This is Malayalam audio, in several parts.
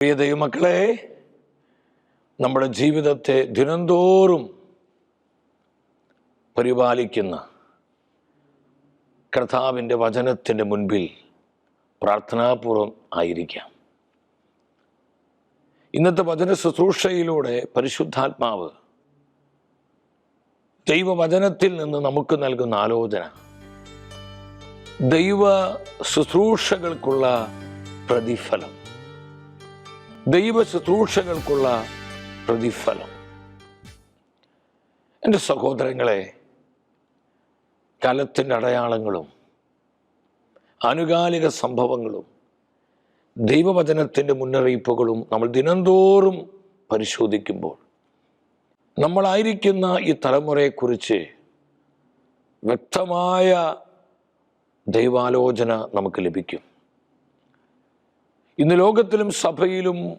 പ്രിയ ദൈവമക്കളെ നമ്മുടെ ജീവിതത്തെ ദിനംതോറും പരിപാലിക്കുന്ന കർത്താവിന്റെ വചനത്തിന്റെ മുൻപിൽ പ്രാർത്ഥനാപൂർവം ആയിരിക്കാം. ഇന്നത്തെ വചന ശുശ്രൂഷയിലൂടെ പരിശുദ്ധാത്മാവ് ദൈവവചനത്തിൽ നിന്ന് നമുക്ക് നൽകുന്ന ആലോചന ദൈവ ശുശ്രൂഷകൾക്കുള്ള പ്രതിഫലം. ദൈവ ശുശ്രൂഷകൾക്കുള്ള പ്രതിഫലം. എന്റെ സഹോദരങ്ങളെ കലത്തിന്റെ അടയാളങ്ങളും അനുകാലിക സംഭവങ്ങളും ദൈവവചനത്തിന്റെ മുന്നറിയിപ്പുകളും നമ്മൾ ദിനംതോറും പരിശോധിക്കുമ്പോൾ നമ്മളായിരിക്കുന്ന ഈ തലമുറയെക്കുറിച്ച് വ്യക്തമായ ദൈവാലോചന നമുക്ക് ലഭിക്കും. ഇന്ന് ലോകത്തിലും സഭയിലും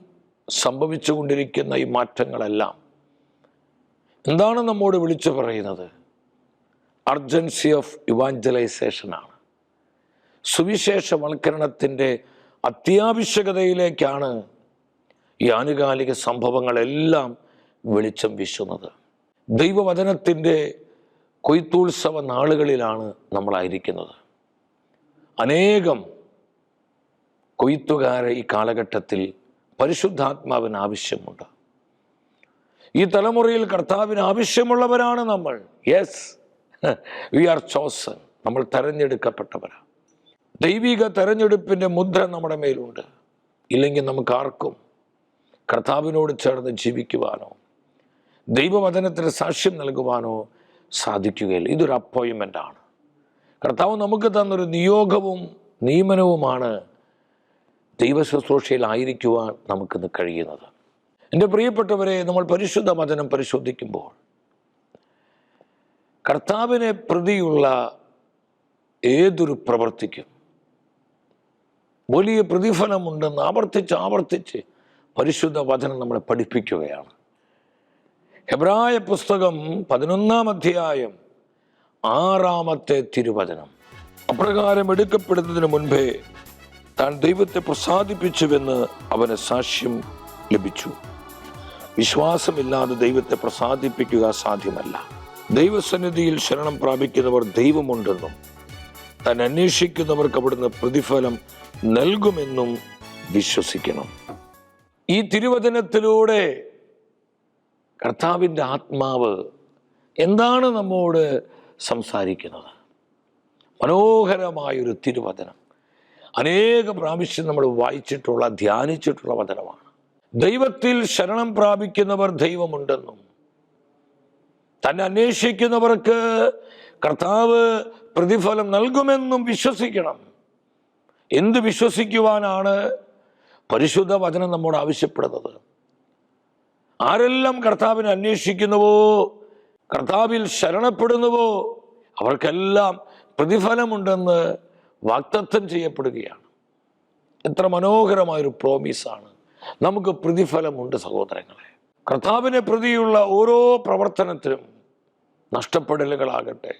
സംഭവിച്ചുകൊണ്ടിരിക്കുന്ന ഈ മാറ്റങ്ങളെല്ലാം എന്താണ് നമ്മോട് വിളിച്ചു പറയുന്നത്? അർജൻസി ഓഫ് ഇവാഞ്ചലൈസേഷനാണ് സുവിശേഷവൽക്കരണത്തിന്റെ അത്യാവശ്യകതയിലേക്കാണ് ഈ ആനുകാലിക സംഭവങ്ങളെല്ലാം വെളിച്ചം വീശുന്നത്. ദൈവവചനത്തിന്റെ കൊയ്ത്തുത്സവ നാളുകളിലാണ് നമ്മളായിരിക്കുന്നത്. അനേകം കൊയ്ത്തുകാരെ ഈ കാലഘട്ടത്തിൽ പരിശുദ്ധാത്മാവിന് ആവശ്യമുണ്ട്. ഈ തലമുറയിൽ കർത്താവിന് ആവശ്യമുള്ളവരാണ് നമ്മൾ. യെസ് വി ആർ ചോസൺ നമ്മൾ തെരഞ്ഞെടുക്കപ്പെട്ടവരാണ്. ദൈവിക തെരഞ്ഞെടുപ്പിന്റെ മുദ്ര നമ്മുടെ മേലുണ്ട്. ഇല്ലെങ്കിൽ നമുക്ക് ആർക്കും കർത്താവിനോട് ചേർന്ന് ജീവിക്കുവാനോ ദൈവവചനത്തിന് സാക്ഷ്യം നൽകുവാനോ സാധിക്കുകയില്ല. ഇതൊരു അപ്പോയിൻമെന്റ് ആണ്. കർത്താവ് നമുക്ക് തന്നൊരു നിയോഗവും നിയമനവുമാണ് ദൈവ ശുശ്രൂഷയിലായിരിക്കുവാൻ നമുക്കിന്ന് കഴിയുന്നത്. എന്റെ പ്രിയപ്പെട്ടവരെ നമ്മൾ പരിശുദ്ധ വചനം പരിശോധിക്കുമ്പോൾ കർത്താവിനെ പ്രതിയുള്ള ഏതൊരു പ്രവർത്തിക്കും? വലിയ പ്രതിഫലമുണ്ടെന്ന് ആവർത്തിച്ച് ആവർത്തിച്ച് പരിശുദ്ധ വചനം നമ്മളെ പഠിപ്പിക്കുകയാണ്. ഹെബ്രായ പുസ്തകം പതിനൊന്നാം അധ്യായം ആറാമത്തെ തിരുവചനം. അപ്രകാരം എടുക്കപ്പെടുന്നതിന് മുൻപേ താൻ ദൈവത്തെ പ്രസാദിപ്പിച്ചുവെന്ന് അവന് സാക്ഷ്യം ലഭിച്ചു. വിശ്വാസമില്ലാതെ ദൈവത്തെ പ്രസാദിപ്പിക്കുക സാധ്യമല്ല. ദൈവസന്നിധിയിൽ ശരണം പ്രാപിക്കുന്നവർ ദൈവമുണ്ടെന്നും താൻ അന്വേഷിക്കുന്നവർക്ക് അവിടുന്ന് പ്രതിഫലം നൽകുമെന്നും വിശ്വസിക്കണം. ഈ തിരുവചനത്തിലൂടെ കർത്താവിന്റെ ആത്മാവ് എന്താണ് നമ്മോട് സംസാരിക്കുന്നത്? മനോഹരമായൊരു തിരുവചനം. അനേക പ്രാവശ്യം നമ്മൾ വായിച്ചിട്ടുള്ള ധ്യാനിച്ചിട്ടുള്ള വചനമാണ്. ദൈവത്തിൽ ശരണം പ്രാപിക്കുന്നവർ ദൈവമുണ്ടെന്നും തന്നെ അന്വേഷിക്കുന്നവർക്ക് കർത്താവ് പ്രതിഫലം നൽകുമെന്നും വിശ്വസിക്കണം. എന്ത് വിശ്വസിക്കുവാനാണ് പരിശുദ്ധ വചനം നമ്മോട് ആവശ്യപ്പെടുന്നത്? ആരെല്ലാം കർത്താവിനെ അന്വേഷിക്കുന്നുവോ കർത്താവിൽ ശരണപ്പെടുന്നുവോ അവർക്കെല്ലാം പ്രതിഫലമുണ്ടെന്ന് വാക്തത്വം ചെയ്യപ്പെടുകയാണ്. എത്ര മനോഹരമായൊരു പ്രോമിസാണ് നമുക്ക് പ്രതിഫലമുണ്ട് സഹോദരങ്ങളെ. കർത്താവിനെ പ്രതിയുള്ള ഓരോ പ്രവർത്തനത്തിനും നഷ്ടപ്പെടലുകളാകട്ടെ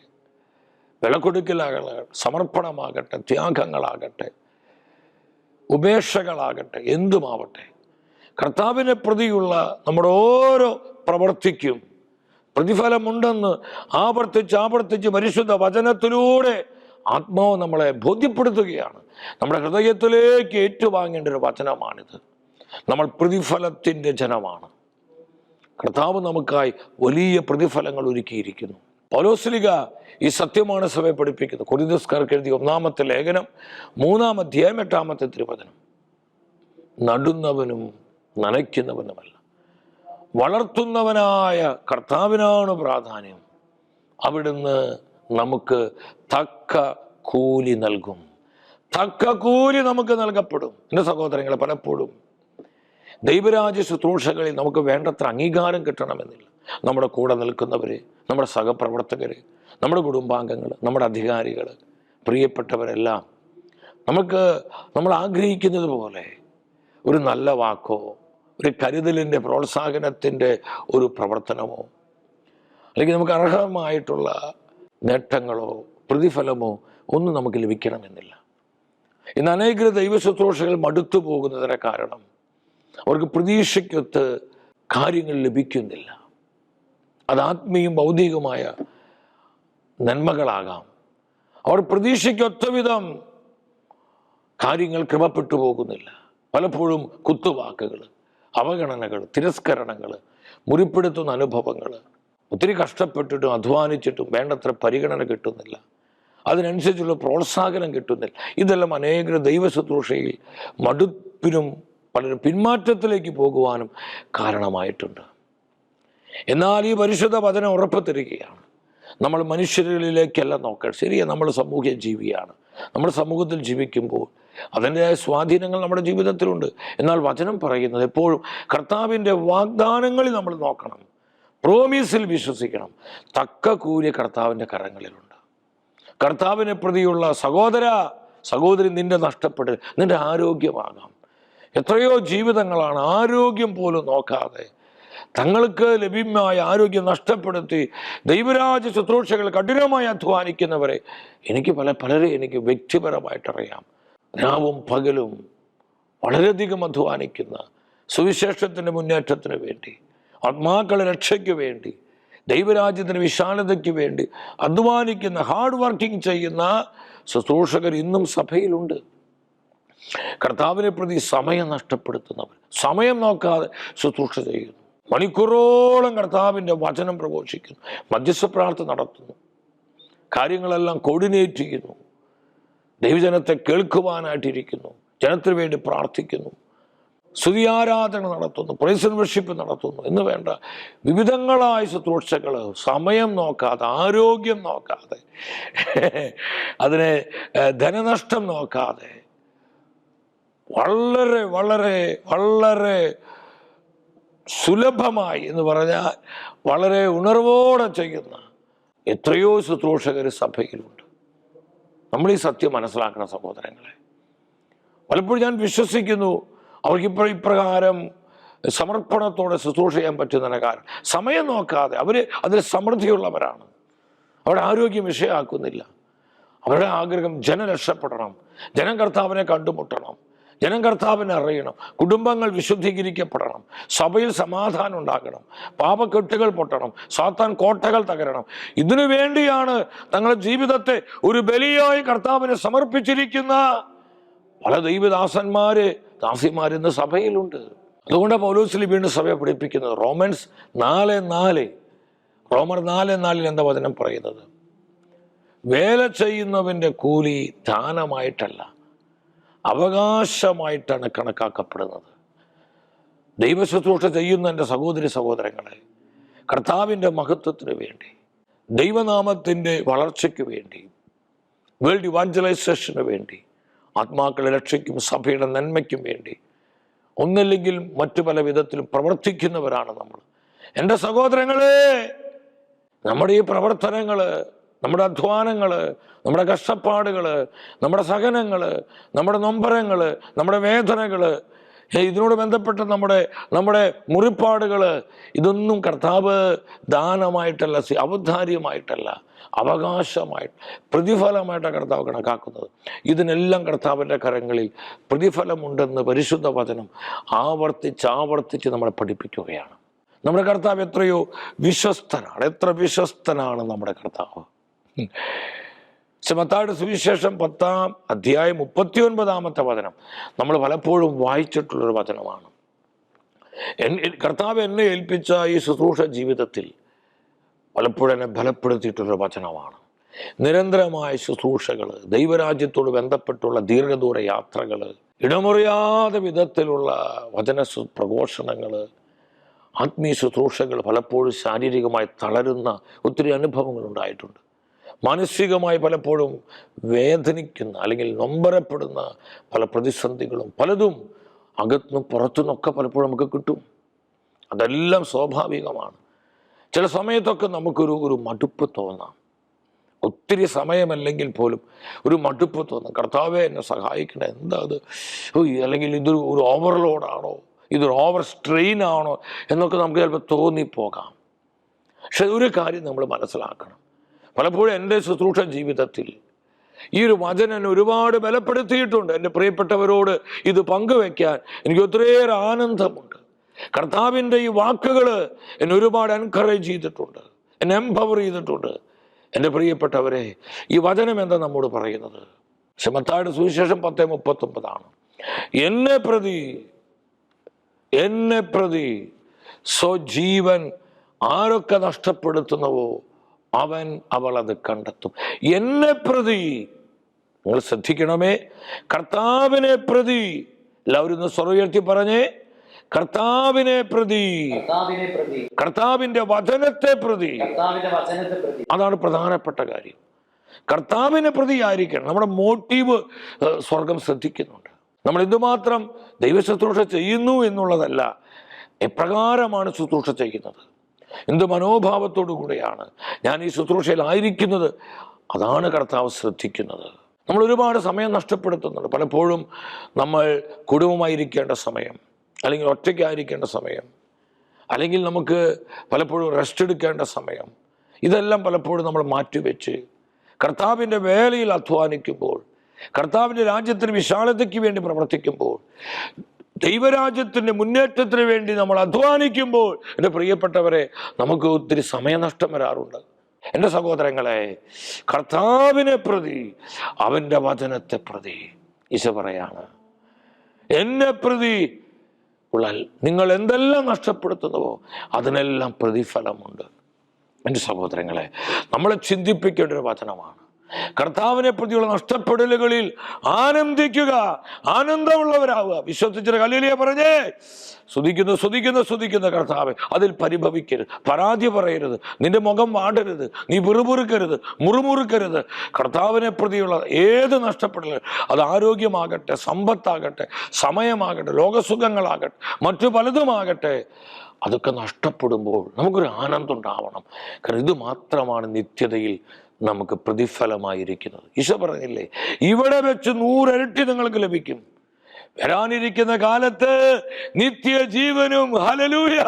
വിളക്കൊടുക്കലാകട്ടെ സമർപ്പണമാകട്ടെ ത്യാഗങ്ങളാകട്ടെ ഉപേക്ഷകളാകട്ടെ എന്തുമാവട്ടെ കർത്താവിനെ പ്രതിയുള്ള നമ്മുടെ ഓരോ പ്രവർത്തിക്കും പ്രതിഫലമുണ്ടെന്ന് ആവർത്തിച്ച് ആവർത്തിച്ച് പരിശുദ്ധ വചനത്തിലൂടെ ആത്മാവ് നമ്മളെ ബോധ്യപ്പെടുത്തുകയാണ്. നമ്മുടെ ഹൃദയത്തിലേക്ക് ഏറ്റുവാങ്ങേണ്ട ഒരു വചനമാണിത്. നമ്മൾ പ്രതിഫലത്തിന്റെ ജനമാണ്. കർത്താവ് നമുക്കായി വലിയ പ്രതിഫലങ്ങൾ ഒരുക്കിയിരിക്കുന്നു. പൗലോസ്ലിക ഈ സത്യമാണ് സഭയെ പഠിപ്പിക്കുന്നത്. കൊരിന്തസ്കാർക്ക് എഴുതിയ ഒന്നാമത്തെ ലേഖനം മൂന്നാം അധ്യായം എട്ടാമത്തെ തിരുവചനം. നടുന്നവനും നനയ്ക്കുന്നവനുമല്ല. വളർത്തുന്നവനായ കർത്താവിനാണ് പ്രാധാന്യം. അവിടുന്ന് നമുക്ക് തക്ക കൂലി നൽകും. തക്ക കൂലി നമുക്ക് നൽകപ്പെടും. എന്റെ സഹോദരങ്ങളെ പലപ്പോഴും ദൈവരാജ്യ ശുശ്രൂഷകളിൽ നമുക്ക് വേണ്ടത്ര അംഗീകാരം കിട്ടണമെന്നില്ല. നമ്മുടെ കൂടെ നിൽക്കുന്നവർ നമ്മുടെ സഹപ്രവർത്തകർ നമ്മുടെ കുടുംബാംഗങ്ങൾ നമ്മുടെ അധികാരികൾ പ്രിയപ്പെട്ടവരെല്ലാം നമുക്ക് നമ്മൾ ആഗ്രഹിക്കുന്നത് പോലെ ഒരു നല്ല വാക്കോ ഒരു കരുതലിന്റെ പ്രോത്സാഹനത്തിന്റെ ഒരു പ്രവർത്തനമോ അല്ലെങ്കിൽ നമുക്ക് അർഹമായിട്ടുള്ള നേട്ടങ്ങളോ പ്രതിഫലമോ ഒന്നും നമുക്ക് ലഭിക്കണമെന്നില്ല. ഇന്ന് അനേക ദൈവ ശുശ്രൂഷകൾ മടുത്തു പോകുന്നതിന് കാരണം അവർക്ക് പ്രതീക്ഷയ്ക്കൊത്ത് കാര്യങ്ങൾ ലഭിക്കുന്നില്ല. അത് ആത്മീയം ഭൗതികമായ നന്മകളാകാം. അവർ പ്രതീക്ഷയ്ക്കൊത്ത വിധം കാര്യങ്ങൾ ക്രമപ്പെട്ടു പോകുന്നില്ല. പലപ്പോഴും കുത്തുവാക്കുകൾ അവഗണനകൾ തിരസ്കരണങ്ങൾ മുറിപ്പെടുത്തുന്ന അനുഭവങ്ങൾ ഒത്തിരി കഷ്ടപ്പെട്ടിട്ടും അധ്വാനിച്ചിട്ടും വേണ്ടത്ര പരിഗണന കിട്ടുന്നില്ല. അതിനനുസരിച്ചുള്ള പ്രോത്സാഹനം കിട്ടുന്നില്ല. ഇതെല്ലാം അനേക ദൈവ ശുശ്രൂഷയിൽ മടുപ്പിനും പലരും പിന്മാറ്റത്തിലേക്ക് പോകുവാനും കാരണമായിട്ടുണ്ട്. എന്നാൽ ഈ പരിശുദ്ധ വചനം ഉറപ്പ് തരികയാണ് നമ്മൾ മനുഷ്യരിലേക്കല്ല നോക്കൽ ശരിയാ നമ്മൾ സമൂഹ ജീവിയാണ്. നമ്മൾ സമൂഹത്തിൽ ജീവിക്കുമ്പോൾ അതിന്റെതായ സ്വാധീനങ്ങൾ നമ്മുടെ ജീവിതത്തിലുണ്ട്. എന്നാൽ വചനം പറയുന്നത് എപ്പോഴും കർത്താവിന്റെ വാഗ്ദാനങ്ങളിൽ നമ്മൾ നോക്കണം. പ്രോമീസിൽ വിശ്വസിക്കണം. തക്ക കൂലി കർത്താവിന്റെ കരങ്ങളിലുണ്ട്. കർത്താവിനെ പ്രതിയുള്ള സഹോദര സഹോദരി നിന്റെ നഷ്ടപ്പെട്ട് നിന്റെ ആരോഗ്യമാകാം. എത്രയോ ജീവിതങ്ങളാണ് ആരോഗ്യം പോലും നോക്കാതെ തങ്ങൾക്ക് ലഭ്യമായ ആരോഗ്യം നഷ്ടപ്പെടുത്തി ദൈവരാജ ശുശ്രൂഷകൾ കഠിനമായി അധ്വാനിക്കുന്നവരെ എനിക്ക് പല പലരെ എനിക്ക് വ്യക്തിപരമായിട്ടറിയാം. രാവും പകലും വളരെയധികം അധ്വാനിക്കുന്ന സുവിശേഷത്തിന്റെ മുന്നേറ്റത്തിന് വേണ്ടി. ആത്മാക്കളുടെ രക്ഷയ്ക്ക് വേണ്ടി ദൈവരാജ്യത്തിന് വിശാലതയ്ക്ക് വേണ്ടി അധ്വാനിക്കുന്ന ഹാർഡ് വർക്കിംഗ് ചെയ്യുന്ന ശുശ്രൂഷകർ ഇന്നും സഭയിലുണ്ട്. കർത്താവിനെ പ്രതി സമയം നഷ്ടപ്പെടുത്തുന്നവർ സമയം നോക്കാതെ ശുശ്രൂഷ ചെയ്യുന്നു. മണിക്കൂറോളം കർത്താവിന്റെ വചനം പ്രഘോഷിക്കുന്നു മധ്യസ്ഥ പ്രാർത്ഥന നടത്തുന്നു കാര്യങ്ങളെല്ലാം കോർഡിനേറ്റ് ചെയ്യുന്നു ദൈവജനത്തെ കേൾക്കുവാനായിട്ടിരിക്കുന്നു ജനത്തിനു വേണ്ടി പ്രാർത്ഥിക്കുന്നു. സ്തുതിയാരാധന നടത്തുന്നു പ്രൈസൻ വർഷിപ്പ് നടത്തുന്നു. എന്ന് വേണ്ട വിവിധങ്ങളായ ശുശ്രൂഷകൾ സമയം നോക്കാതെ ആരോഗ്യം നോക്കാതെ അതിനെ ധനനഷ്ടം നോക്കാതെ വളരെ വളരെ വളരെ സുലഭമായി എന്ന് പറഞ്ഞാൽ വളരെ ഉണർവോടെ ചെയ്യുന്ന എത്രയോ ശുശ്രൂഷകർ സഭയിലുണ്ട്. നമ്മൾ ഈ സത്യം മനസ്സിലാക്കണം സഹോദരങ്ങളെ. പലപ്പോഴും ഞാൻ വിശ്വസിക്കുന്നു അവർക്ക് ഇപ്പോൾ ഇപ്രകാരം സമർപ്പണത്തോടെ ശുശ്രൂഷ ചെയ്യാൻ പറ്റുന്നതിന് കാരണം സമയം നോക്കാതെ അവർ അതിൽ സമൃദ്ധിയുള്ളവരാണ്. അവരുടെ ആരോഗ്യം വിഷയമാക്കുന്നില്ല അവരുടെ ആഗ്രഹം ജനം രക്ഷപ്പെടണം. ജനം കർത്താവിനെ കണ്ടുമുട്ടണം. ജനം കർത്താവിനെ അറിയണം. കുടുംബങ്ങൾ വിശുദ്ധീകരിക്കപ്പെടണം. സഭയിൽ സമാധാനം ഉണ്ടാകണം. പാപക്കെട്ടുകൾ പൊട്ടണം. സാത്താൻ കോട്ടകൾ തകരണം. ഇതിനു വേണ്ടിയാണ് തങ്ങളുടെ ജീവിതത്തെ ഒരു ബലിയായി കർത്താവിനെ സമർപ്പിച്ചിരിക്കുന്ന പല ദൈവദാസന്മാര് ഇന്ന് സഭയിലുണ്ട്. അതുകൊണ്ടാണ് പൗലോസിൽ വീണ്ടും സഭയെ പഠിപ്പിക്കുന്നത്. റോമൻസ് നാല് നാല് റോമർ നാല് നാലിൽ എന്താ വചനം പറയുന്നത്? വേല ചെയ്യുന്നവന്റെ കൂലി ദാനമായിട്ടല്ല അവകാശമായിട്ടാണ് കണക്കാക്കപ്പെടുന്നത്. ദൈവശുശ്രൂഷ ചെയ്യുന്ന എന്റെ സഹോദരി സഹോദരങ്ങളെ കർത്താവിന്റെ മഹത്വത്തിന് വേണ്ടി ദൈവനാമത്തിന്റെ വളർച്ചയ്ക്ക് വേണ്ടി വേൾഡ് ഇവാഞ്ചലൈസേഷന് വേണ്ടി ആത്മാക്കളെ രക്ഷയ്ക്കും സഭയുടെ നന്മയ്ക്കും വേണ്ടി. ഒന്നില്ലെങ്കിൽ മറ്റു പല വിധത്തിലും പ്രവർത്തിക്കുന്നവരാണ് നമ്മൾ. എന്റെ സഹോദരങ്ങളെ നമ്മുടെ ഈ പ്രവർത്തനങ്ങൾ നമ്മുടെ അധ്വാനങ്ങൾ നമ്മുടെ കഷ്ടപ്പാടുകൾ നമ്മുടെ സഹനങ്ങൾ നമ്മുടെ നൊമ്പരങ്ങൾ നമ്മുടെ വേദനകൾ ഇതിനോട് ബന്ധപ്പെട്ട നമ്മുടെ നമ്മുടെ മുറിപ്പാടുകൾ ഇതൊന്നും കർത്താവ് ദാനമായിട്ടല്ല അവധാര്യമായിട്ടല്ല അവകാശമായിട്ട് പ്രതിഫലമായിട്ടാണ് കർത്താവ് കണക്കാക്കുന്നത്. ഇതിനെല്ലാം കർത്താവിന്റെ കരങ്ങളിൽ പ്രതിഫലമുണ്ടെന്ന് പരിശുദ്ധ വചനം ആവർത്തിച്ച് ആവർത്തിച്ച് നമ്മളെ പഠിപ്പിക്കുകയാണ്. നമ്മുടെ കർത്താവ് എത്രയോ വിശ്വസ്തനാണ് എത്ര വിശ്വസ്തനാണ് നമ്മുടെ കർത്താവ്. മത്തായുടെ സുവിശേഷം പത്താം അധ്യായം മുപ്പത്തി ഒൻപതാമത്തെ വചനം. നമ്മൾ പലപ്പോഴും വായിച്ചിട്ടുള്ളൊരു വചനമാണ്. കർത്താവ് എന്നെ ഏൽപ്പിച്ച ഈ ശുശ്രൂഷ ജീവിതത്തിൽ പലപ്പോഴും എന്നെ ബലപ്പെടുത്തിയിട്ടുള്ള വചനമാണ്. നിരന്തരമായ ശുശ്രൂഷകൾ ദൈവരാജ്യത്തോട് ബന്ധപ്പെട്ടുള്ള ദീർഘദൂര യാത്രകൾ ഇടമുറിയാതെ വിധത്തിലുള്ള വചന പ്രഘോഷണങ്ങൾ ആത്മീയ ശുശ്രൂഷകൾ പലപ്പോഴും ശാരീരികമായി തളരുന്ന ഒത്തിരി അനുഭവങ്ങൾ ഉണ്ടായിട്ടുണ്ട്. മാനസികമായി പലപ്പോഴും വേദനിക്കുന്ന അല്ലെങ്കിൽ നൊമ്പരപ്പെടുന്ന പല പ്രതിസന്ധികളും പലതും അകത്തുനിന്നും പുറത്തുനിന്നൊക്കെ പലപ്പോഴും നമുക്ക് കിട്ടും. അതെല്ലാം സ്വാഭാവികമാണ്. ചില സമയത്തൊക്കെ നമുക്കൊരു ഒരു മടുപ്പ് തോന്നാം. ഒത്തിരി സമയമല്ലെങ്കിൽ പോലും ഒരു മടുപ്പ് തോന്നും. കർത്താവെ എന്നെ സഹായിക്കണം. എന്താ അത്? അല്ലെങ്കിൽ ഇതൊരു ഒരു ഓവർലോഡാണോ? ഇതൊരു ഓവർ സ്ട്രെയിൻ ആണോ എന്നൊക്കെ നമുക്ക് ചിലപ്പോൾ തോന്നിപ്പോകാം. പക്ഷെ ഒരു കാര്യം നമ്മൾ മനസ്സിലാക്കണം. പലപ്പോഴും എന്റെ ശുശ്രൂഷ ജീവിതത്തിൽ ഈ ഒരു വചനൻ ഒരുപാട് ബലപ്പെടുത്തിയിട്ടുണ്ട്. എന്റെ പ്രിയപ്പെട്ടവരോട് ഇത് പങ്കുവെക്കാൻ എനിക്ക് ഒത്തിരിയേറെ ആനന്ദമുണ്ട്. കർത്താവിന്റെ ഈ വാക്കുകൾ എന്നെ ഒരുപാട് എൻകറേജ് ചെയ്തിട്ടുണ്ട്. എന്നെ എംപവർ ചെയ്തിട്ടുണ്ട്. എന്റെ പ്രിയപ്പെട്ടവരെ ഈ വചനം എന്താ നമ്മോട് പറയുന്നത്? ശമത്തായുടെ സുവിശേഷം പത്ത് മുപ്പത്തൊമ്പതാണ്. എന്നെ പ്രതി എന്നെ പ്രതി സ്വജീവൻ ആരൊക്കെ നഷ്ടപ്പെടുത്തുന്നവോ അവൻ അവൾ അത് കണ്ടെത്തും. എന്നെ പ്രതി നിങ്ങൾ ശ്രദ്ധിക്കണമേ കർത്താവിനെ പ്രതി. എല്ലാവരും ഒന്ന് സ്വരം ഉയർത്തി പറഞ്ഞേ കർത്താവിനെ പ്രതി. കർത്താവിനെ പ്രതി. കർത്താവിന്റെ വചനത്തെ പ്രതി. അതാണ് പ്രധാനപ്പെട്ട കാര്യം. കർത്താവിനെ പ്രതി ആയിരിക്കണം നമ്മുടെ മോട്ടീവ് സ്വർഗം ശ്രദ്ധിക്കുന്നുണ്ട്. നമ്മൾ എന്തുമാത്രം ദൈവശുശ്രൂഷ ചെയ്യുന്നു എന്നുള്ളതല്ല എപ്രകാരമാണ് ശുശ്രൂഷ ചെയ്യുന്നത്? എന്ത് മനോഭാവത്തോടു കൂടെയാണ് ഞാൻ ഈ ശുശ്രൂഷയിലായിരിക്കുന്നത്? അതാണ് കർത്താവ് ശ്രദ്ധിക്കുന്നത്. നമ്മൾ ഒരുപാട് സമയം നഷ്ടപ്പെടുത്തുന്നുണ്ട്. പലപ്പോഴും നമ്മൾ കുടുംബമായിരിക്കേണ്ട സമയം അല്ലെങ്കിൽ ഒറ്റയ്ക്കായിരിക്കേണ്ട സമയം അല്ലെങ്കിൽ നമുക്ക് പലപ്പോഴും റെസ്റ്റ് എടുക്കേണ്ട സമയം ഇതെല്ലാം പലപ്പോഴും നമ്മൾ മാറ്റിവെച്ച് കർത്താവിന്റെ വേലയിൽ അധ്വാനിക്കുമ്പോൾ കർത്താവിന്റെ രാജ്യത്തിന് വിശാലതയ്ക്ക് വേണ്ടി പ്രവർത്തിക്കുമ്പോൾ ദൈവരാജ്യത്തിന്റെ മുന്നേറ്റത്തിന് വേണ്ടി നമ്മൾ അധ്വാനിക്കുമ്പോൾ എന്റെ പ്രിയപ്പെട്ടവരെ നമുക്ക് ഒത്തിരി സമയനഷ്ടം വരാറുണ്ട്. എന്റെ സഹോദരങ്ങളെ കർത്താവിനെ പ്രതി അവന്റെ വചനത്തെ പ്രതി ഈശോ പറയാണ്. എന്നെ പ്രതി ഉള്ള നിങ്ങൾ എന്തെല്ലാം നഷ്ടപ്പെടുത്തുന്നുവോ അതിനെല്ലാം പ്രതിഫലമുണ്ട്. എന്റെ സഹോദരങ്ങളെ നമ്മളെ ചിന്തിപ്പിക്കേണ്ട ഒരു വചനമാണ്. കർത്താവിനെ പ്രതിയുള്ള നഷ്ടപ്പെടലുകളിൽ ആനന്ദിക്കുക. ആനന്ദമുള്ളവരാവുക. വിശ്വസിച്ചിട്ട് കല്ലിലിയെ പറഞ്ഞേ സ്തുതിക്കുന്നു സ്തുതിക്കുന്നു സ്തുതിക്കുന്ന കർത്താവ്. അതിൽ പരിഭവിക്കരുത്. പരാതി പറയരുത്. നിന്റെ മുഖം വാടരുത്. നീ വെറുപുറുക്കരുത് മുറുമുറുക്കരുത്. കർത്താവിനെ പ്രതിയുള്ള ഏത് നഷ്ടപ്പെടൽ അത് ആരോഗ്യമാകട്ടെ സമ്പത്താകട്ടെ സമയമാകട്ടെ ലോകസുഖങ്ങളാകട്ടെ മറ്റു പലതുമാകട്ടെ അതൊക്കെ നഷ്ടപ്പെടുമ്പോൾ നമുക്കൊരു ആനന്ദം ഉണ്ടാവണം. കാരണം ഇത് മാത്രമാണ് നിത്യതയിൽ നമുക്ക് പ്രതിഫലമായിരിക്കുന്നത്. ഈശോ പറഞ്ഞില്ലേ ഇവിടെ വെച്ച് നൂറരട്ടി നിങ്ങൾക്ക് ലഭിക്കും. വരാനിരിക്കുന്ന കാലത്ത് നിത്യജീവനും ഹലലൂയ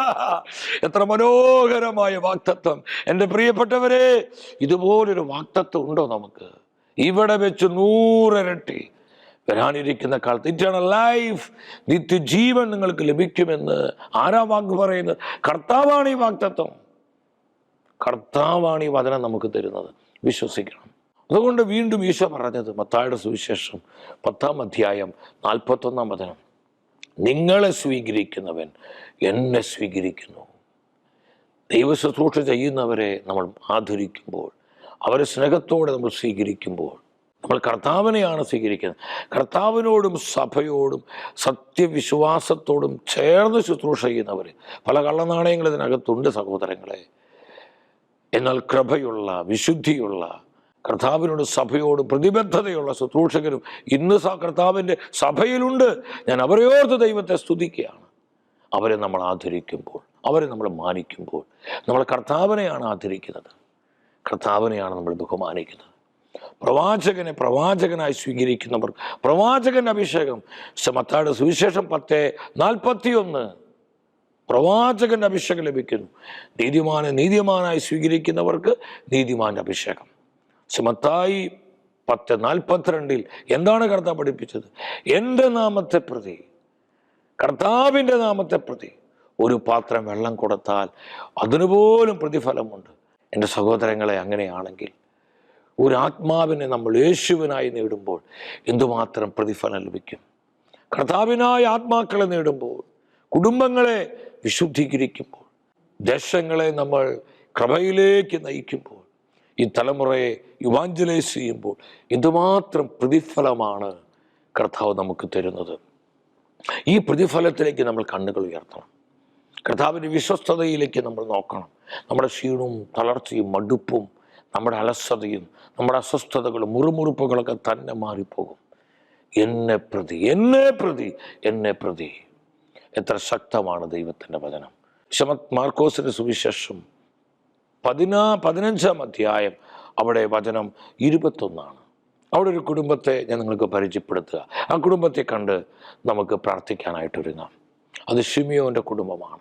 എത്ര മനോഹരമായ വാക്തത്വം. എന്റെ പ്രിയപ്പെട്ടവരെ ഇതുപോലൊരു വാക്തത്വം ഉണ്ടോ നമുക്ക്? ഇവിടെ വെച്ച് നൂറരട്ടി വരാനിരിക്കുന്ന കാലത്ത് ഇറ്റേണൽ ലൈഫ് നിത്യജീവൻ നിങ്ങൾക്ക് ലഭിക്കുമെന്ന്. ആരാ വാക്ക് പറയുന്നത്? കർത്താവാണ് ഈ വാക്തത്വം. കർത്താവാണ് ഈ വചനം നമുക്ക് തരുന്നത്. വിശ്വസിക്കണം. അതുകൊണ്ട് വീണ്ടും ഈശോ പറഞ്ഞത് മത്തായുടെ സുവിശേഷം പത്താം അധ്യായം നാൽപ്പത്തൊന്നാം വചനം. നിങ്ങളെ സ്വീകരിക്കുന്നവൻ എന്നെ സ്വീകരിക്കുന്നു. ദൈവശുശ്രൂഷ ചെയ്യുന്നവരെ നമ്മൾ ആദരിക്കുമ്പോൾ അവരെ സ്നേഹത്തോടെ നമ്മൾ സ്വീകരിക്കുമ്പോൾ നമ്മൾ കർത്താവിനെയാണ് സ്വീകരിക്കുന്നത്. കർത്താവിനോടും സഭയോടും സത്യവിശ്വാസത്തോടും ചേർന്ന് ശുശ്രൂഷ ചെയ്യുന്നവർ പല കള്ളനാണയങ്ങൾ ഇതിനകത്തുണ്ട് സഹോദരങ്ങളെ. എന്നാൽ കൃപയുള്ള വിശുദ്ധിയുള്ള കർത്താവിനോട് സഭയോട് പ്രതിബദ്ധതയുള്ള ശുശ്രൂഷകരും ഇന്ന് കർത്താവിന്റെ സഭയിലുണ്ട്. ഞാൻ അവരെ ഓർത്ത് ദൈവത്തെ സ്തുതിക്കുകയാണ്. അവരെ നമ്മൾ ആദരിക്കുമ്പോൾ അവരെ നമ്മൾ മാനിക്കുമ്പോൾ നമ്മൾ കർത്താവിനെയാണ് ആദരിക്കുന്നത്. കർത്താവിനെയാണ് നമ്മൾ ബഹുമാനിക്കുന്നത്. പ്രവാചകനെ പ്രവാചകനായി സ്വീകരിക്കുന്നവർ പ്രവാചകന്റെ അഭിഷേകം. മത്താട് സുവിശേഷം പത്ത് നാൽപ്പത്തിയൊന്ന്. പ്രവാചകന്റെ അഭിഷേകം ലഭിക്കുന്നു. നീതിമാനെ നീതിമാനായി സ്വീകരിക്കുന്നവർക്ക് നീതിമാന്റെ അഭിഷേകം. സുമത്തായി പത്ത് നാൽപ്പത്തിരണ്ടിൽ എന്താണ് കർത്താവ് പഠിപ്പിച്ചത്? എന്റെ നാമത്തെ പ്രതി കർത്താവിന്റെ നാമത്തെ പ്രതി. ഒരു പാത്രം വെള്ളം കൊടുത്താൽ അതിനുപോലും പ്രതിഫലമുണ്ട്. എന്റെ സഹോദരങ്ങളെ അങ്ങനെയാണെങ്കിൽ ഒരു ആത്മാവിനെ നമ്മൾ യേശുവിനായി നേടുമ്പോൾ എന്തുമാത്രം പ്രതിഫലം ലഭിക്കും? കർത്താവിനായ ആത്മാക്കളെ നേടുമ്പോൾ കുടുംബങ്ങളെ വിശുദ്ധീകരിക്കുമ്പോൾ ദേശങ്ങളെ നമ്മൾ ക്രമയിലേക്ക് നയിക്കുമ്പോൾ ഈ തലമുറയെ യുവാഞ്ചലൈസ് ചെയ്യുമ്പോൾ എന്തുമാത്രം പ്രതിഫലമാണ് കർത്താവ് നമുക്ക് തരുന്നത്? ഈ പ്രതിഫലത്തിലേക്ക് നമ്മൾ കണ്ണുകൾ ഉയർത്തണം. കർത്താവിന്റെ വിശ്വസ്തതയിലേക്ക് നമ്മൾ നോക്കണം. നമ്മുടെ ക്ഷീണവും തളർച്ചയും മടുപ്പും നമ്മുടെ അലസതയും നമ്മുടെ അസ്വസ്ഥതകളും മുറുമുറുപ്പുകളൊക്കെ തന്നെ മാറിപ്പോകും. എന്നെ പ്രതി എന്നെ പ്രതി എന്നെ പ്രതി. എത്ര ശക്തമാണ് ദൈവത്തിന്റെ വചനം. ശമത് മാർക്കോസിന്റെ സുവിശേഷം പതിനാ പതിനഞ്ചാം അധ്യായം അവിടെ വചനം ഇരുപത്തൊന്നാണ്. അവിടെ ഒരു കുടുംബത്തെ ഞാൻ നിങ്ങൾക്ക് പരിചയപ്പെടുത്തുക. ആ കുടുംബത്തെ കണ്ട് നമുക്ക് പ്രാർത്ഥിക്കാനായിട്ടൊരുങ്ങാം. അത് ഷിമിയോന്റെ കുടുംബമാണ്.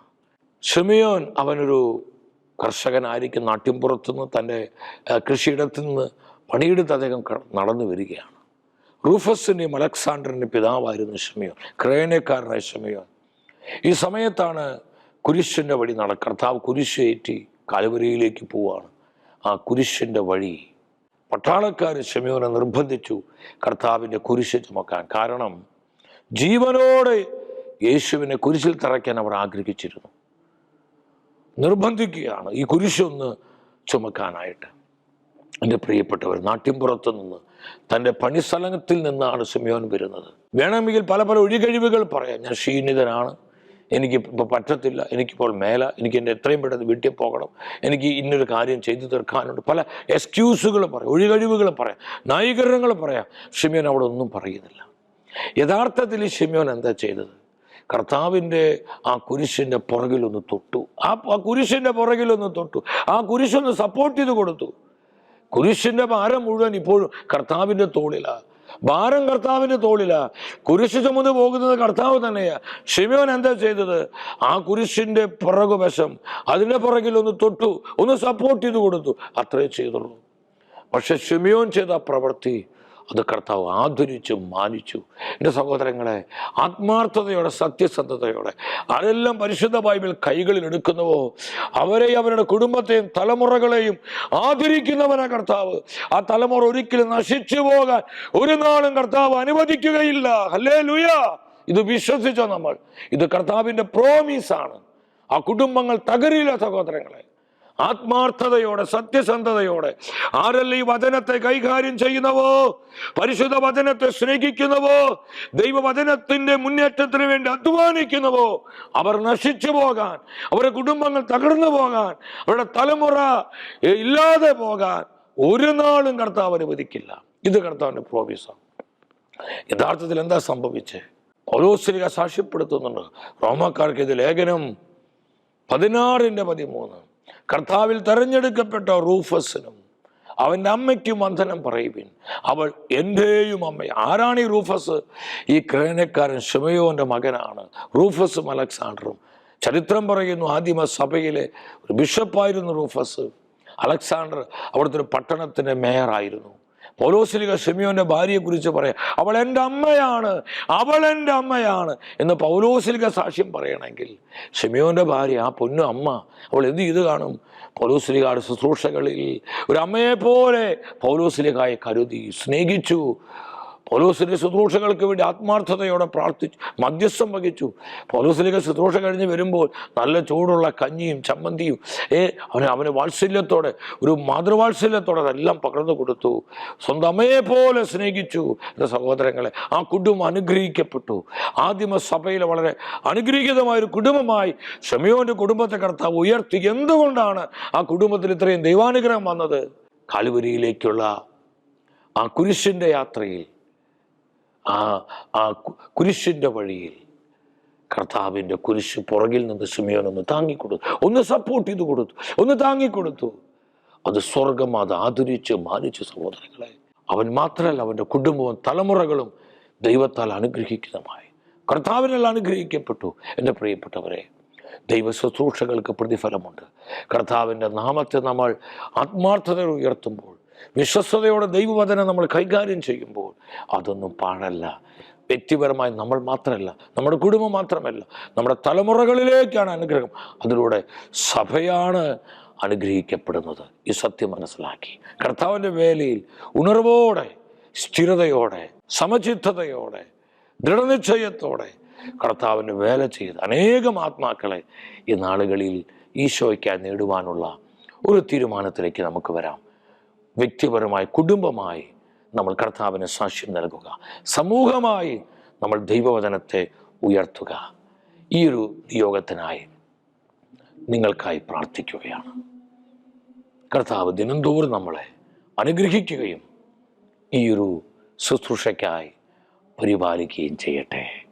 ഷിമിയോൻ അവനൊരു കർഷകനായിരിക്കും നാട്ടിൻപുറത്തുനിന്ന് തന്റെ ആ, കൃഷിയിടത്തു നിന്ന് പണിയെടുത്ത് അദ്ദേഹം നടന്നു വരികയാണ്. റൂഫസിന്റെയും അലക്സാണ്ടറിന്റെ പിതാവായിരുന്നു ഷമിയോൻ ക്രയനക്കാരനായ ഷമിയോൻ ഈ സമയത്താണ് കുരിശിന്റെ വഴി നട കർത്താവ് കുരിശേറ്റി കാലുവരിയിലേക്ക് പോവാണ്. ആ കുരിശിന്റെ വഴി പട്ടാളക്കാർ ഷമിയോനെ നിർബന്ധിച്ചു കർത്താവിന്റെ കുരിശ് ചുമക്കാൻ. കാരണം ജീവനോടെ യേശുവിനെ കുരിശിൽ തറയ്ക്കാൻ അവർ ആഗ്രഹിച്ചിരുന്നു. നിർബന്ധിക്കുകയാണ് ഈ കുരിശൊന്ന് ചുമക്കാനായിട്ട്. എന്റെ പ്രിയപ്പെട്ടവർ നാട്ടിൻപുറത്ത് നിന്ന് തന്റെ പണിസ്ഥലത്തിൽ നിന്നാണ് സിമിയോൻ വരുന്നത്. വേണമെങ്കിൽ പല പല ഒഴികഴിവുകൾ പറയാം. ഞാൻ ക്ഷീണിതനാണ്. എനിക്ക് ഇപ്പോൾ പറ്റത്തില്ല എനിക്കിപ്പോൾ മേല എനിക്ക് എന്റെ എത്രയും പെട്ടെന്ന് വീട്ടിൽ പോകണം എനിക്ക് ഇന്നൊരു കാര്യം ചെയ്തു തീർക്കാനുണ്ട്. പല എക്സ്ക്യൂസുകൾ പറയാം ഒഴികഴിവുകൾ പറയാം ന്യായീകരണങ്ങൾ പറയാം. ഷിമിയോൻ അവിടെ ഒന്നും പറയുന്നില്ല. യഥാർത്ഥത്തിൽ ഷിമിയോൻ എന്താ ചെയ്തത്? കർത്താവിന്റെ ആ കുരിശിന്റെ പുറകിലൊന്ന് തൊട്ടു. ആ ആ കുരിശിന്റെ പുറകിലൊന്ന് തൊട്ടു. ആ കുരിശൊന്ന് സപ്പോർട്ട് ചെയ്ത് കൊടുത്തു. കുരിശിന്റെ ഭാരം മുഴുവൻ ഇപ്പോഴും കർത്താവിന്റെ തോളിലാ. ഭാരം കർത്താവിന്റെ തോളില. കുരിശ് ചുമന്ന് പോകുന്നത് കർത്താവ് തന്നെയാ. ഷിമോൻ എന്താ ചെയ്തത്? ആ കുരിശിന്റെ പുറകുവശം അതിന്റെ പുറകിൽ ഒന്ന് തൊട്ടു ഒന്ന് സപ്പോർട്ട് ചെയ്ത് കൊടുത്തു. അത്രേ ചെയ്തുള്ളൂ. പക്ഷെ ഷിമിയോൻ ചെയ്ത പ്രവൃത്തി അത് കർത്താവ് ആദരിച്ചു മാനിച്ചു. എന്റെ സഹോദരങ്ങളെ ആത്മാർത്ഥതയോടെ സത്യസന്ധതയോടെ ആരെല്ലാം പരിശുദ്ധ ബൈബിൾ കൈകളിൽ എടുക്കുന്നുവോ? അവരെ അവരുടെ കുടുംബത്തെയും തലമുറകളെയും ആദരിക്കുന്നവനാ കർത്താവ്. ആ തലമുറ ഒരിക്കലും നശിച്ചു പോകാൻ ഒരു നാളും കർത്താവ് അനുവദിക്കുകയില്ല. അല്ലേ ലുയ ഇത് വിശ്വസിച്ചോ നമ്മൾ? ഇത് കർത്താവിന്റെ പ്രോമീസാണ് ആ കുടുംബങ്ങൾ തകരില്ല സഹോദരങ്ങളെ. ആത്മാർത്ഥതയോടെ സത്യസന്ധതയോടെ ആരല്ല ഈ വചനത്തെ കൈകാര്യം ചെയ്യുന്നവോ? പരിശുദ്ധ വചനത്തെ സ്നേഹിക്കുന്നവോ? ദൈവവചനത്തിന്റെ മുന്നേറ്റത്തിന് വേണ്ടി അധ്വാനിക്കുന്നവോ? അവർ നശിച്ചു പോകാൻ അവരുടെ കുടുംബങ്ങൾ തകർന്നു പോകാൻ അവരുടെ തലമുറ ഇല്ലാതെ പോകാൻ ഒരു നാളും കർത്താവ് അനുവദിക്കില്ല. ഇത് കർത്താവിന്റെ പ്രോമിസാണ് യഥാർത്ഥത്തിൽ എന്താ സംഭവിച്ചത് കൊലോസ്ലിക സാക്ഷ്യപ്പെടുത്തുന്നുണ്ട്. റോമാക്കാർക്ക് ഇത് ലേഖനം പതിനാറിന്റെ പതിമൂന്ന്. കർത്താവിൽ തെരഞ്ഞെടുക്കപ്പെട്ട റൂഫസിനും അവന്റെ അമ്മയ്ക്കും വന്ദനം പറയുവിൻ. അവൾ എന്റെയും അമ്മ ആരാണ് ഈ റൂഫസ്? ഈ ക്രേനക്കാരൻ ഷിമയോന്റെ മകനാണ്. റൂഫസും അലക്സാണ്ടറും. ചരിത്രം പറയുന്നു ആദിമ സഭയിലെ ഒരു ബിഷപ്പായിരുന്നു റൂഫസ്. അലക്സാണ്ടർ അവിടുത്തെ ഒരു പട്ടണത്തിന്റെ മേയറായിരുന്നു. പൗലോസ്ലിക ഷെമിയോന്റെ ഭാര്യയെ കുറിച്ച് പറയാം. അവൾ എന്റെ അമ്മയാണ് അവൾ എന്റെ അമ്മയാണ് എന്ന് പൗലോസ്ലിക സാക്ഷ്യം പറയണമെങ്കിൽ ഷെമിയോന്റെ ഭാര്യ ആ പൊന്നു അമ്മ അവൾ എന്ത് ചെയ്ത് കാണും? പൗലോസ്ലികാട് ശുശ്രൂഷകളിൽ ഒരു അമ്മയെ പോലെ പൗലോസ്ലികായെ കരുതി സ്നേഹിച്ചു. പൗലോസിന്റെ ശുശ്രൂഷകൾക്ക് വേണ്ടി ആത്മാർത്ഥതയോടെ പ്രാർത്ഥിച്ചു മധ്യസ്ഥം വഹിച്ചു. പൗലോസിലേക്ക് ശുശ്രൂഷ കഴിഞ്ഞ് വരുമ്പോൾ നല്ല ചൂടുള്ള കഞ്ഞിയും ചമ്മന്തിയും ഏ അവന് അവന് വാത്സല്യത്തോടെ ഒരു മാതൃവാത്സല്യത്തോടെ അതെല്ലാം പകർന്നു കൊടുത്തു. സ്വന്തം അമ്മയെ പോലെ സ്നേഹിച്ചു. എന്റെ സഹോദരങ്ങളെ ആ കുടുംബം അനുഗ്രഹിക്കപ്പെട്ടു. ആദിമ സഭയിലെ വളരെ അനുഗ്രഹീതമായ ഒരു കുടുംബമായി ഷമിയോന്റെ കുടുംബത്തെ കർത്താവ് ഉയർത്തി. എന്തുകൊണ്ടാണ് ആ കുടുംബത്തിൽ ഇത്രയും ദൈവാനുഗ്രഹം വന്നത്? കാലുവരിയിലേക്കുള്ള ആ കുരിശിന്റെ യാത്രയിൽ ആ ആ കുരിശിന്റെ വഴിയിൽ കർത്താവിന്റെ കുരിശ് പുറകിൽ നിന്ന് സിമിയോൻ ഒന്ന് താങ്ങിക്കൊടുത്തു. ഒന്ന് സപ്പോർട്ട് ചെയ്ത് കൊടുത്തു. ഒന്ന് താങ്ങിക്കൊടുത്തു. അത് സ്വർഗം അത് ആദരിച്ച് മാനിച്ച് സഹോദരങ്ങളെ. അവൻ മാത്രമല്ല അവന്റെ കുടുംബവും തലമുറകളും ദൈവത്താൽ അനുഗ്രഹിക്കുന്നതുമായി. കർത്താവിനാൽ അനുഗ്രഹിക്കപ്പെട്ടു. എന്റെ പ്രിയപ്പെട്ടവരെ ദൈവ ശുശ്രൂഷകൾക്ക് പ്രതിഫലമുണ്ട്. കർത്താവിന്റെ നാമത്തെ നമ്മൾ ആത്മാർത്ഥത ഉയർത്തുമ്പോൾ വിശ്വസ്തയോടെ ദൈവവചനം നമ്മൾ കൈകാര്യം ചെയ്യുമ്പോൾ അതൊന്നും പാടല്ല. വ്യക്തിപരമായി നമ്മൾ മാത്രമല്ല നമ്മുടെ കുടുംബം മാത്രമല്ല നമ്മുടെ തലമുറകളിലേക്കാണ് അനുഗ്രഹം. അതിലൂടെ സഭയാണ് അനുഗ്രഹിക്കപ്പെടുന്നത്. ഈ സത്യം മനസ്സിലാക്കി. കർത്താവിന്റെ വേലയിൽ ഉണർവോടെ സ്ഥിരതയോടെ സമചിത്തതയോടെ ദൃഢനിശ്ചയത്തോടെ കർത്താവിന് വേല ചെയ്ത് അനേകം ആത്മാക്കളെ ഈ നാളുകളിൽ ഈശോയ്ക്കായി നേടുവാനുള്ള ഒരു തീരുമാനത്തിലേക്ക് നമുക്ക് വരാം. വ്യക്തിപരമായി കുടുംബമായി നമ്മൾ കർത്താവിന് സാക്ഷ്യം നൽകുക. സമൂഹമായി നമ്മൾ ദൈവവചനത്തെ ഉയർത്തുക. ഈ ഒരു നിയോഗത്തിനായി നിങ്ങൾക്കായി പ്രാർത്ഥിക്കുകയാണ്. കർത്താവ് ദിനംതോറും നമ്മളെ അനുഗ്രഹിക്കുകയും ഈ ഒരു ശുശ്രൂഷയ്ക്കായി പരിപാലിക്കുകയും ചെയ്യട്ടെ.